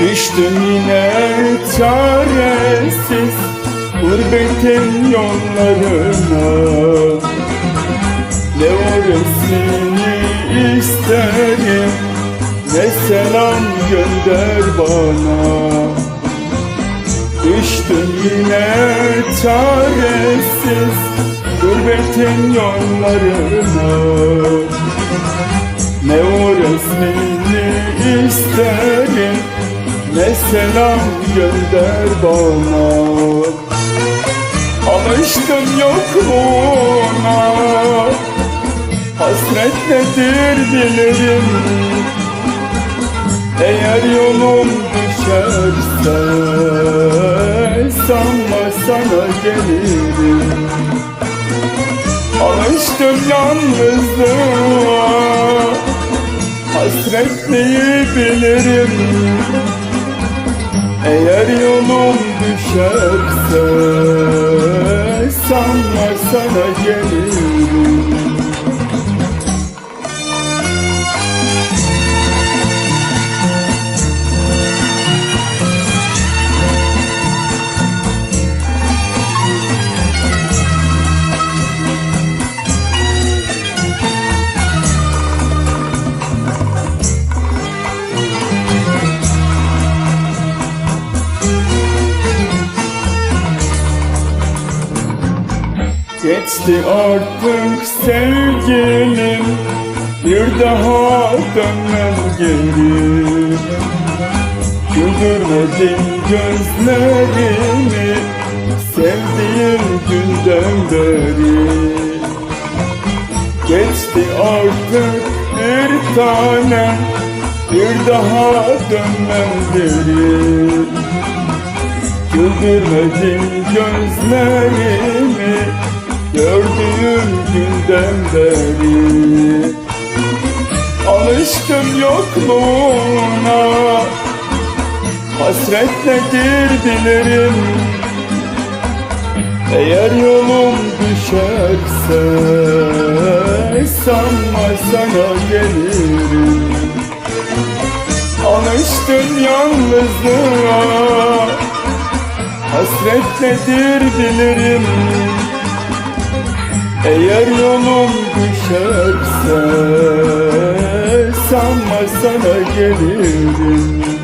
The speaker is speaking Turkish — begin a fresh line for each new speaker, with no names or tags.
Düştüm yine çaresiz Gurbetin yollarına. Ne o resmini isterim Ne selam gönder bana. Düştüm yine çaresiz Gurbetin yollarına. Ne o resmini isterim Ne selam gönder bana. Alıştım yokluğuna. Hasret nedir bilirim. Eğer yolum düşerse Sanma sana gelirim. Alıştım yalnızlığa Hasretliği bilirim Eğer yolum düşerse Sanma sana gelirim Geçti artık sevgilim. Bir daha dönmem geri. Güldürmedin gözlerimi Sevdiğim günden beri. Geçti artık bir tanem Bir daha dönmem geri. Güldürmedin gözlerimi Gördüğüm günden beri Alıştım yokluğuna. Hasret nedir bilirim Eğer yolum düşerse Sanma sana gelirim. Alıştım yalnızlığa. Hasret nedir bilirim Eğer yolum düşerse Sanma sana gelirim